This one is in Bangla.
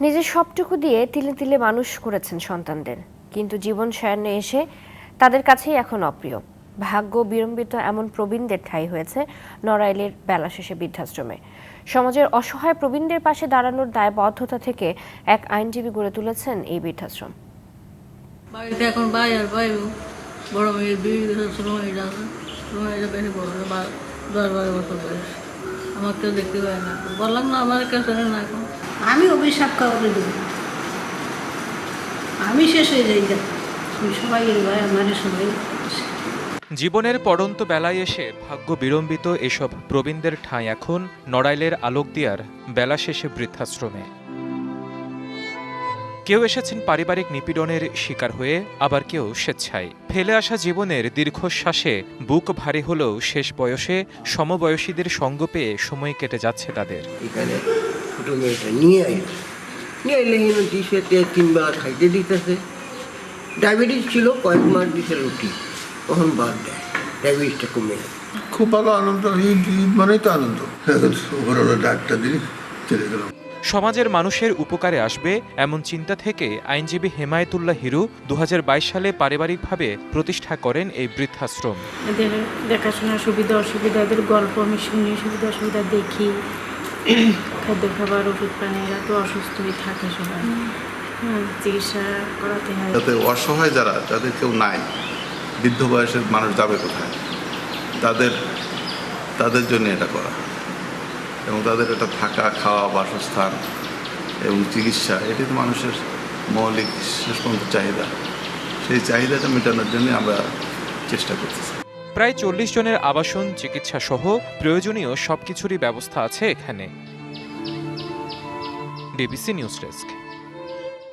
নিজের সবটুকু দিয়ে তিলে তিলে মানুষ করেছেন সন্তানদের। কিন্তু জীবন সায়ান্নে এসে তাদের কাছেই এখন অপ্রিয়। ভাগ্য বিড়ম্বিত এমন প্রবীণদের ঠাই হয়েছে নড়াইলের বেলা শেষে বৃদ্ধাশ্রমে। সমাজের অসহায় প্রবীণদের পাশে দাঁড়ানোর দায়বদ্ধতা থেকে এক আইনজীবী গড়ে তুলেছেন এই বৃদ্ধাশ্রম। বাড়িতে এখন ভাই আর ভাই বড় বড় দশ বারো বছর বয়স। দেখতে পায় না। বললাম না, আমার কেউ না এখন। আমি অভিশাপ কাউকে দেবো। আমি শেষ হয়ে যাই সবাই এর ভাই আমার সবাই জীবনের পড়ন্ত বেলায় এসে ভাগ্য বিড়ম্বিত এসব প্রবীণদের ঠাঁই এখন নড়াইলের আলোকদিয়ার বেলা শেষে বৃদ্ধাশ্রমে। কেউ এসেছেন পারিবারিক নিপীড়নের শিকার হয়ে আবার কেউ স্বেচ্ছায়। ফেলে আসা জীবনের দীর্ঘশ্বাসে বুক ভারী হলেও শেষ বয়সে সমবয়সীদের সঙ্গ পেয়ে সময় কেটে যাচ্ছে তাদের। ছোটো মেয়েটা নিয়ে আইল নিয়ে আইলে কিন্তু দিশেতে তিন বেলা খাইতে দিতেছে। ডায়াবেটিস ছিল কয়েক মাস দিতে রুটি। তখন বাদ দেয় ডায়াবেটিসটা কমে গেছে। খুব ভালো আনন্দ ঈদ ঈদ মানেই তো আনন্দ। ডাক্তার দিন চলে গেলাম। সমাজের মানুষের উপকারে আসবে এমন চিন্তা থেকে আইনজীবী হেমায়েতুল্লাহ হিরু দু হাজার বাইশ সালে পারিবারিকভাবে প্রতিষ্ঠা করেন এই বৃদ্ধাশ্রম। এদের দেখাশোনার সুবিধা অসুবিধা এদের গল্প আমি শুনি সুবিধা অসুবিধা দেখি। খাদ্য খাবার ওষুধ পানি এরা তো অসুস্থই থাকে সবাই। হ্যাঁ চিকিৎসা করাতে হয়। যাতে অসহায় যারা যাদের কেউ নাই বৃদ্ধ বয়সের মানুষ যাবে কোথায়? তাদের তাদের জন্য এটা করা। এবং তাদের এটা থাকা খাওয়া বাসস্থান এবং চিকিৎসা এটি তো মানুষের মৌলিক শেষ পর্যন্ত চাহিদা। সেই চাহিদাটা মেটানোর জন্য আমরা চেষ্টা করতেছি। প্রায় চল্লিশ জনের আবাসন চিকিৎসা সহ প্রয়োজনীয় সবকিছুরই ব্যবস্থা আছে এখানে। DBC news desk.